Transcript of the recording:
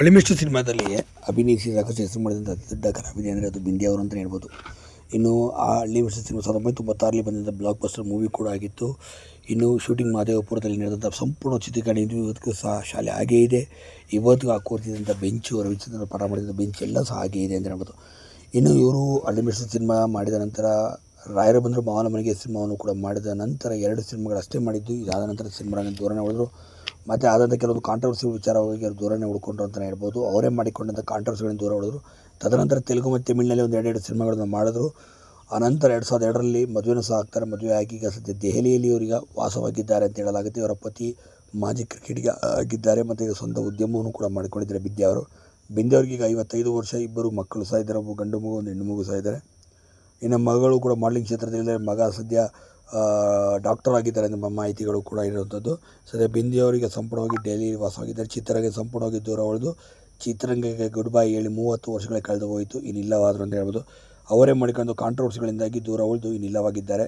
ಅಳಿಮಿಷ್ಟು ಸಿನಿಮಾದಲ್ಲಿ ಅಭಿನಯಿಸಿ ಸಾಕಷ್ಟು ಹೆಸರು ಮಾಡಿದಂಥ ಅತಿ ದೊಡ್ಡ ಕಲಾವಿದೆ ಅಂದರೆ ಅದು ಬಿಂದಿ ಅವರು ಅಂತಲೇ ಹೇಳ್ಬೋದು. ಇನ್ನು ಆ ಅಳಿಮಿಷ್ಟು ಸಿನಿಮಾ ಸಾವಿರದ ಒಂಬೈನೂರ ತೊಂಬತ್ತಾರಲ್ಲಿ ಬಂದಿದ್ದ ಬ್ಲಾಕ್ ಬಸ್ಟರ್ ಮೂವಿ ಕೂಡ ಆಗಿತ್ತು. ಇನ್ನು ಶೂಟಿಂಗ್ ಮಹದೇವಪುರದಲ್ಲಿ ನಡೆದಂಥ ಸಂಪೂರ್ಣ ಚಿತ್ರೀಕರಣ ಇದು ಇವತ್ತಿಗೂ ಸಹ ಶಾಲೆ ಹಾಗೇ ಇದೆ. ಇವತ್ತಿಗೂ ಆ ಕೂರ್ತಿದ್ದಂಥ ಬೆಂಚು ರವಿಚಂದ್ರ ಪರ ಮಾಡಿದ ಬೆಂಚ್ ಎಲ್ಲ ಸಹ ಹಾಗೇ ಇದೆ ಅಂತ ಹೇಳ್ಬೋದು. ಇನ್ನು ಇವರು ಅಳಿಮಿಷ್ಟು ಸಿನಿಮಾ ಮಾಡಿದ ನಂತರ ರಾಯರ ಬಂದರು ಮಾವನ ಮನೆಗೆ ಸಿನಿಮಾವನ್ನು ಕೂಡ ಮಾಡಿದ ನಂತರ ಎರಡು ಸಿನಿಮಾಗಳು ಅಷ್ಟೇ ಮಾಡಿದ್ದು. ಇದಾದ ನಂತರ ಸಿನಿಮಾಗಳನ್ನು ದೂರನೇ ಉಳಿದ್ರು ಮತ್ತು ಆದಂಥ ಕೆಲವೊಂದು ಕಾಂಟ್ರವರ್ಸಿ ವಿಚಾರವಾಗಿ ಅವರು ದೂರನೇ ಉಳ್ಕೊಂಡ್ರು ಅಂತಲೇ ಹೇಳ್ಬೋದು. ಅವರೇ ಮಾಡಿಕೊಂಡಂಥ ಕಾಂಟ್ರವರ್ಸಿಗಳನ್ನು ದೂರ ಉಳಿದ್ರು. ತದನಂತರ ತೆಲುಗು ಮತ್ತು ತಮಿಳಿನಲ್ಲಿ ಒಂದು ಎರಡೆರಡು ಸಿನಿಮಾಗಳನ್ನು ಮಾಡಿದ್ರು. ಆನಂತರ ಎರಡು ಸಾವಿರದ ಎರಡರಲ್ಲಿ ಮದುವೆನೂ ಸಹ ಆಗ್ತಾರೆ. ಮದುವೆ ಆಗಿ ಈಗ ಸದ್ಯ ದೆಹಲಿಯಲ್ಲಿ ಇವರಿಗೆ ವಾಸವಾಗಿದ್ದಾರೆ ಅಂತ ಹೇಳಲಾಗುತ್ತೆ. ಇವರ ಪತಿ ಮಾಜಿ ಕ್ರಿಕೆಟ್ಗೆ ಆಗಿದ್ದಾರೆ ಮತ್ತು ಈಗ ಸ್ವಂತ ಉದ್ಯಮವನ್ನು ಕೂಡ ಮಾಡಿಕೊಂಡಿದ್ದಾರೆ ಬಿದ್ದೆ ಅವರು. ಬಿಂದೆ ಅವ್ರಿಗೆ ಈಗ ಐವತ್ತೈದು ವರ್ಷ, ಇಬ್ಬರು ಮಕ್ಕಳು ಸಹ ಇದ್ದಾರೆ. ಒಬ್ಬ ಗಂಡು ಮಗು, ಒಂದು ಹೆಣ್ಣು ಮಗು ಸಹ ಇದ್ದಾರೆ. ಇನ್ನು ಮಗಳು ಕೂಡ ಮಾಡಲಿಂಗ್ ಕ್ಷೇತ್ರದಲ್ಲಿ ಮಗ ಸದ್ಯ ಡಾಕ್ಟರ್ ಆಗಿದ್ದಾರೆ ಎಂಬ ಮಾಹಿತಿಗಳು ಕೂಡ ಇರುವಂಥದ್ದು ಸದ್ಯ ಬಿಂದಿ ಅವರಿಗೆ ಸಂಪೂರ್ಣವಾಗಿ ಡೈಲಿ ವಾಸವಾಗಿದ್ದಾರೆ ಚಿತ್ರರಂಗ ಸಂಪೂರ್ಣವಾಗಿ ದೂರ ಉಳಿದು ಚಿತ್ರರಂಗಕ್ಕೆ ಗುಡ್ ಬೈ ಹೇಳಿ ಮೂವತ್ತು ವರ್ಷಗಳೇ ಕಳೆದು ಹೋಯಿತು. ಇನ್ನಿಲ್ಲವಾದರು ಅಂತ ಹೇಳ್ಬೋದು. ಅವರೇ ಮಾಡಿಕೊಂಡು ಕಾಂಟ್ರವರ್ಸಿಗಳಿಂದಾಗಿ ದೂರ ಉಳಿದು ಇನ್ನಿಲ್ಲವಾಗಿದ್ದಾರೆ